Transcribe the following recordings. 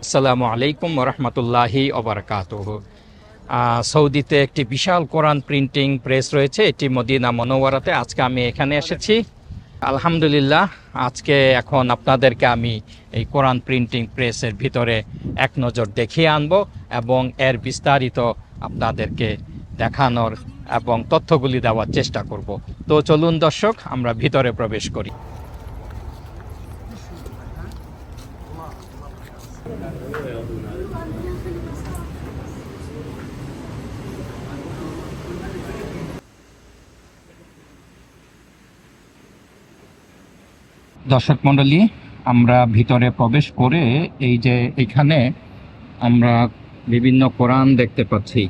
আসসালামু আলাইকুম রহমতুল্লাহি ওবরাকাত সৌদিতে একটি বিশাল কোরআন প্রিন্টিং প্রেস রয়েছে, এটি মদিনা মনোয়ারাতে। আজকে আমি এখানে এসেছি। আলহামদুলিল্লাহ, আজকে এখন আপনাদেরকে আমি এই কোরআন প্রিন্টিং প্রেসের ভিতরে এক নজর দেখিয়ে আনব এবং এর বিস্তারিত আপনাদেরকে দেখানোর এবং তথ্যগুলি দেওয়ার চেষ্টা করব। তো চলুন দর্শক, আমরা ভিতরে প্রবেশ করি। দর্শক মণ্ডলী, আমরা ভিতরে প্রবেশ করে এই যে এখানে আমরা বিভিন্ন কোরআন দেখতে পাচ্ছি।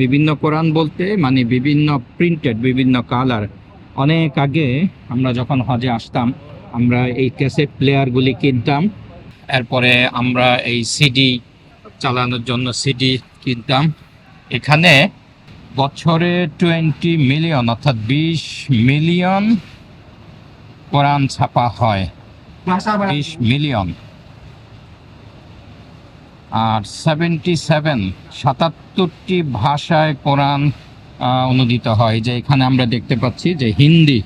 বিভিন্ন কোরআন বলতে মানে বিভিন্ন প্রিন্টেড বিভিন্ন কালার অনেক আগে আমরা যখন হজে আসতাম, আমরা এই ক্যাসেট প্লেয়ারগুলি কিনতাম। এরপরে আমরা এই সিডি চালানোর জন্য সিডি কিনতাম। এখানে বছরে টোয়েন্টি মিলিয়ন অর্থাৎ বিশ মিলিয়ন কোরআন ছাপা হয়। বিশ মিলিয়ন আর সেভেন্টি সেভেন সাতাত্তরটি ভাষায় কোরআন অনুদিত হয়, যে এখানে আমরা দেখতে পাচ্ছি যে হিন্দি,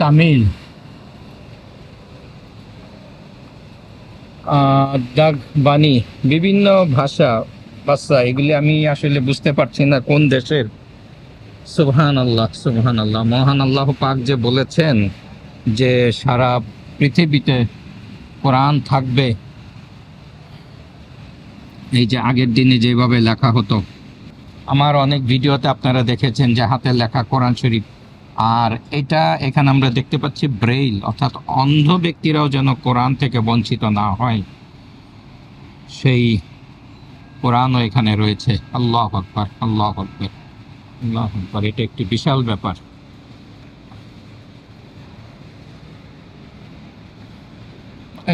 তামিল আহ, দাগবানি বিভিন্ন ভাষা ভাষা এগুলি আমি আসলে বুঝতে পারছি না কোন দেশের। সুবহান আল্লাহ সুবহান আল্লাহ মহান আল্লাহ পাক যে বলেছেন যে সারা পৃথিবীতে কোরআন থাকবে এই যে আগের দিনে যেভাবে লেখা হতো। আমার অনেক ভিডিওতে আপনারা দেখেছেন যে হাতে লেখা কোরআন শরীফ। আর এটা এখানে আমরা দেখতে পাচ্ছি ব্রেইল, অর্থাৎ অন্ধ ব্যক্তিরাও যেন কোরআন থেকে বঞ্চিত না হয়, সেই কোরআনও এখানে রয়েছে। আল্লাহ আকবর আল্লাহ আকবর আল্লাহ আকবর, এটা একটি বিশাল ব্যাপার।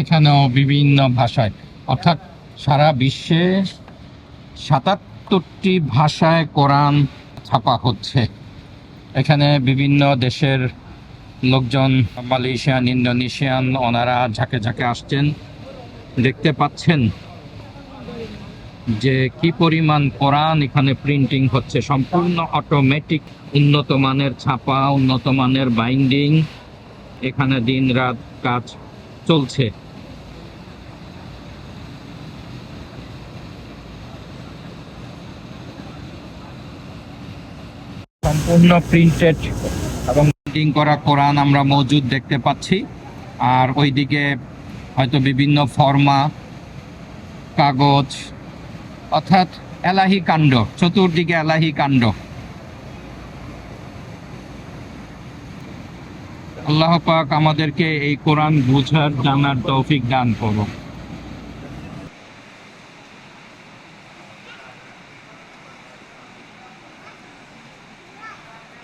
এখানেও বিভিন্ন ভাষায়, অর্থাৎ সারা বিশ্বে সাতাত্তরটি ভাষায় কোরআন ছাপা হচ্ছে। এখানে বিভিন্ন দেশের লোকজন, মালয়েশিয়ান, ইন্দোনেশিয়ান, ওনারা ঝাঁকে ঝাঁকে আসছেন। দেখতে পাচ্ছেন যে কি পরিমাণ কোরআন এখানে প্রিন্টিং হচ্ছে। সম্পূর্ণ অটোমেটিক উন্নত মানের ছাপা, উন্নত মানের বাইন্ডিং এখানে দিন রাত কাজ চলছে। সম্পূর্ণ প্রিন্টেড এবং প্রিন্টিং করা কোরআন আমরা মজুদ দেখতে পাচ্ছি। আর ওইদিকে হয়তো বিভিন্ন ফর্মা, কাগজ, অর্থাৎ এলাহি কাণ্ড, চতুর্দিকে এলাহি কাণ্ড। আল্লাহ পাক আমাদেরকে এই কোরআন বুঝার, জানার তৌফিক দান করো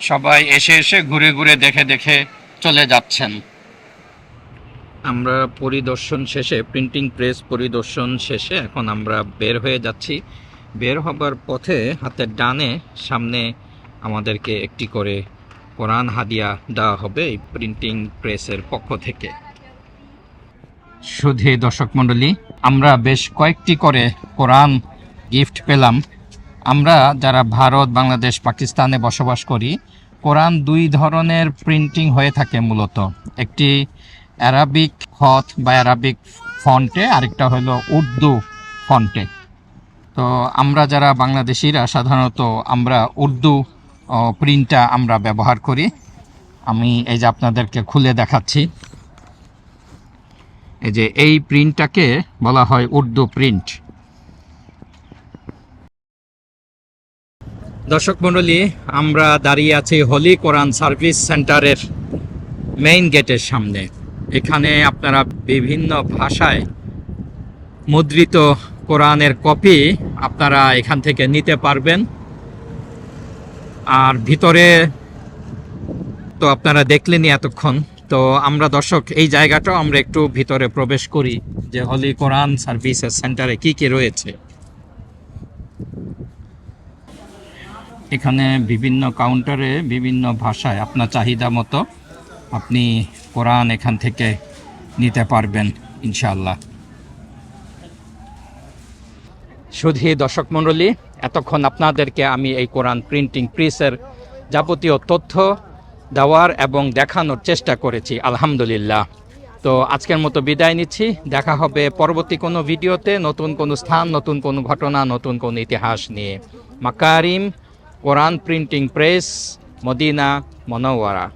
সবাই এসে এসে ঘুরে ঘুরে দেখে দেখে চলে যাচ্ছেন। আমরা পরিদর্শন শেষে প্রিন্টিং প্রেস পরিদর্শন শেষে এখন আমরা বের হয়ে যাচ্ছি। বের হবার পথে হাতের ডানে সামনে আমাদেরকে একটি করে কোরআন হাদিয়া দেওয়া হবে এই প্রিন্টিং প্রেসের পক্ষ থেকে। শুধু দর্শক মণ্ডলী আমরা বেশ কয়েকটি করে কোরআন গিফট পেলাম। আমরা যারা ভারত, বাংলাদেশ, পাকিস্তানে বসবাস করি, কোরআন দুই ধরনের প্রিন্টিং হয়ে থাকে মূলত। একটি অ্যারাবিক খত বা অ্যারাবিক ফন্টে, আরেকটা হলো উর্দু ফন্টে। তো আমরা যারা বাংলাদেশিরা, সাধারণত আমরা উর্দু প্রিন্টটা আমরা ব্যবহার করি। আমি এই যে আপনাদেরকে খুলে দেখাচ্ছি। এই যে এই প্রিন্টটাকে বলা হয় উর্দু প্রিন্ট। দর্শক মণ্ডলী, আমরা দাঁড়িয়ে আছি হোলি কোরআন সার্ভিস সেন্টারের মেইন গেটের সামনে। এখানে আপনারা বিভিন্ন ভাষায় মুদ্রিত কোরআনের কপি আপনারা এখান থেকে নিতে পারবেন। আর ভিতরে তো আপনারা দেখলেনই এতক্ষণ। তো আমরা দর্শক, এই জায়গাটাও আমরা একটু ভিতরে প্রবেশ করি যে হলি কোরআন সার্ভিসেস সেন্টারে কি কি রয়েছে। এখানে বিভিন্ন কাউন্টারে বিভিন্ন ভাষায় আপনার চাহিদা মতো আপনি কোরআন এখান থেকে নিতে পারবেন ইনশাল্লাহ শুধু দর্শক মণ্ডলী, এতক্ষণ আপনাদেরকে আমি এই কোরআন প্রিন্টিং প্রেসের যাবতীয় তথ্য দেওয়ার এবং দেখানোর চেষ্টা করেছি, আলহামদুলিল্লাহ। তো আজকের মতো বিদায় নিচ্ছি, দেখা হবে পরবর্তী কোনো ভিডিওতে নতুন কোনো স্থান, নতুন কোনো ঘটনা, নতুন কোনো ইতিহাস নিয়ে। Makarim Quran printing press Madina Munawwara